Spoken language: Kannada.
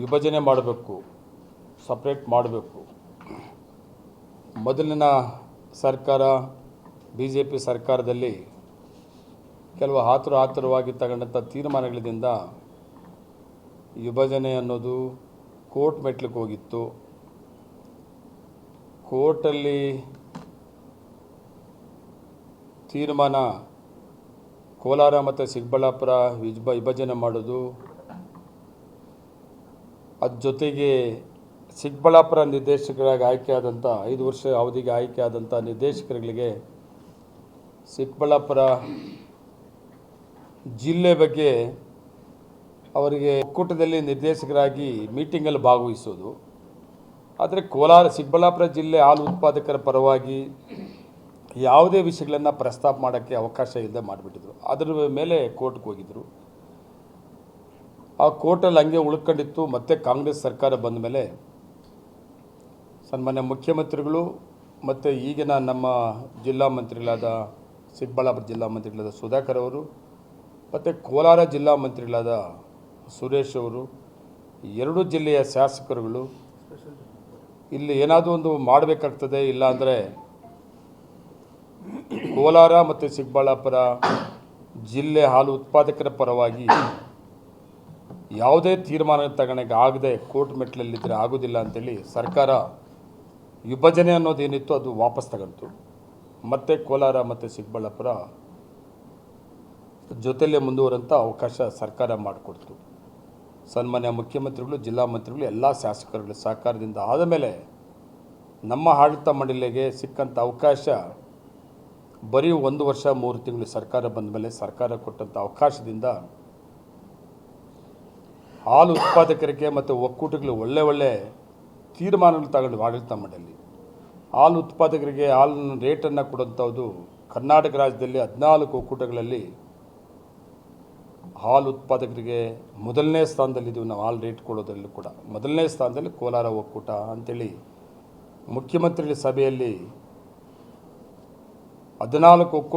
ವಿಭಜನೆ ಮಾಡಬೇಕು ಸಪ್ರೇಟ್ ಮಾಡಬೇಕು. ಮೊದಲಿನ ಸರ್ಕಾರ ಬಿ ಜೆ ಪಿ ಸರ್ಕಾರದಲ್ಲಿ ಕೆಲವು ಆತುರ ಆತುರವಾಗಿ ತಗೊಂಡಂಥ ತೀರ್ಮಾನಗಳಿಂದ ವಿಭಜನೆ ಅನ್ನೋದು ಕೋರ್ಟ್ ಮೆಟ್ಲಿಕ್ಕೆ ಹೋಗಿತ್ತು. ಕೋರ್ಟಲ್ಲಿ ತೀರ್ಮಾನ ಕೋಲಾರ ಮತ್ತು ಚಿಕ್ಕಬಳ್ಳಾಪುರ ವಿಭ, ವಿಭಜನೆ ಮಾಡೋದು ಅದ್ರ ಜೊತೆಗೆ ಚಿಕ್ಕಬಳ್ಳಾಪುರ ನಿರ್ದೇಶಕರಾಗಿ ಆಯ್ಕೆಯಾದಂಥ ಐದು ವರ್ಷ ಅವಧಿಗೆ ಆಯ್ಕೆಯಾದಂಥ ನಿರ್ದೇಶಕರುಗಳಿಗೆ ಚಿಕ್ಕಬಳ್ಳಾಪುರ ಜಿಲ್ಲೆ ಬಗ್ಗೆ ಅವರಿಗೆ ಒಕ್ಕೂಟದಲ್ಲಿ ನಿರ್ದೇಶಕರಾಗಿ ಮೀಟಿಂಗಲ್ಲಿ ಭಾಗವಹಿಸೋದು. ಆದರೆ ಕೋಲಾರ ಚಿಕ್ಕಬಳ್ಳಾಪುರ ಜಿಲ್ಲೆ ಹಾಲು ಉತ್ಪಾದಕರ ಪರವಾಗಿ ಯಾವುದೇ ವಿಷಯಗಳನ್ನು ಪ್ರಸ್ತಾಪ ಮಾಡೋಕ್ಕೆ ಅವಕಾಶ ಇಲ್ಲದೆ ಮಾಡಿಬಿಟ್ಟಿದ್ರು. ಅದರ ಮೇಲೆ ಕೋರ್ಟ್ಗೆ ಹೋಗಿದ್ದರು ಆ ಕೋರ್ಟಲ್ಲಿ ಹಂಗೆ ಉಳ್ಕೊಂಡಿತ್ತು. ಮತ್ತೆ ಕಾಂಗ್ರೆಸ್ ಸರ್ಕಾರ ಬಂದ ಮೇಲೆ ಸನ್ಮಾನ್ಯ ಮುಖ್ಯಮಂತ್ರಿಗಳು ಮತ್ತು ಈಗಿನ ನಮ್ಮ ಜಿಲ್ಲಾ ಮಂತ್ರಿಗಳಾದ ಚಿಕ್ಕಬಳ್ಳಾಪುರ ಜಿಲ್ಲಾ ಮಂತ್ರಿಗಳಾದ ಸುಧಾಕರ್ ಅವರು ಮತ್ತು ಕೋಲಾರ ಜಿಲ್ಲಾ ಮಂತ್ರಿಗಳಾದ ಸುರೇಶ್ ಅವರು, ಎರಡು ಜಿಲ್ಲೆಯ ಶಾಸಕರುಗಳು ಇಲ್ಲಿ ಏನಾದರೂ ಒಂದು ಮಾಡಬೇಕಾಗ್ತದೆ, ಇಲ್ಲ ಅಂದರೆ ಕೋಲಾರ ಮತ್ತು ಚಿಕ್ಕಬಳ್ಳಾಪುರ ಜಿಲ್ಲೆ ಹಾಲು ಉತ್ಪಾದಕರ ಪರವಾಗಿ ಯಾವುದೇ ತೀರ್ಮಾನ ತಗೊಳಕ್ಕೆ ಆಗದೆ ಕೋರ್ಟ್ ಮೆಟ್ಲಲ್ಲಿದ್ದರೆ ಆಗೋದಿಲ್ಲ ಅಂತೇಳಿ ಸರ್ಕಾರ ವಿಭಜನೆ ಅನ್ನೋದೇನಿತ್ತು ಅದು ವಾಪಸ್ ತಗೊಂತು. ಮತ್ತೆ ಕೋಲಾರ ಮತ್ತು ಚಿಕ್ಕಬಳ್ಳಾಪುರ ಜೊತೆಯಲ್ಲೇ ಮುಂದುವರಂಥ ಅವಕಾಶ ಸರ್ಕಾರ ಮಾಡಿಕೊಡ್ತು. ಸನ್ಮಾನ್ಯ ಮುಖ್ಯಮಂತ್ರಿಗಳು, ಜಿಲ್ಲಾ ಮಂತ್ರಿಗಳು, ಎಲ್ಲ ಶಾಸಕರುಗಳ ಸಹಕಾರದಿಂದ ಆದ ಮೇಲೆ ನಮ್ಮ ಆಡಳಿತ ಮಂಡಳಿಗೆ ಸಿಕ್ಕಂಥ ಅವಕಾಶ ಬರೀ ಒಂದು ವರ್ಷ, ಮೂರು ತಿಂಗಳು ಸರ್ಕಾರ ಬಂದ ಮೇಲೆ ಸರ್ಕಾರ ಕೊಟ್ಟಂಥ ಅವಕಾಶದಿಂದ ಹಾಲು ಉತ್ಪಾದಕರಿಗೆ ಮತ್ತು ಒಕ್ಕೂಟಗಳು ಒಳ್ಳೆ ಒಳ್ಳೆ ತೀರ್ಮಾನಗಳು ತಗೊಂಡು ಆಡಳಿತ ಮಂಡಳಿ ಹಾಲು ಉತ್ಪಾದಕರಿಗೆ ಹಾಲಿನ ರೇಟನ್ನು ಕೊಡುವಂಥದ್ದು ಕರ್ನಾಟಕ ರಾಜ್ಯದಲ್ಲಿ ಹದಿನಾಲ್ಕು ಒಕ್ಕೂಟಗಳಲ್ಲಿ ಹಾಲು ಉತ್ಪಾದಕರಿಗೆ ಮೊದಲನೇ ಸ್ಥಾನದಲ್ಲಿದ್ದೀವಿ ನಾವು, ಹಾಲು ರೇಟ್ ಕೊಡೋದ್ರಲ್ಲೂ ಕೂಡ. ಮೊದಲನೇ ಸ್ಥಾನದಲ್ಲಿ ಕೋಲಾರ ಒಕ್ಕೂಟ ಅಂಥೇಳಿ ಮುಖ್ಯಮಂತ್ರಿಗಳ ಸಭೆಯಲ್ಲಿ ಹದಿನಾಲ್ಕು ಒಕ್ಕೂಟ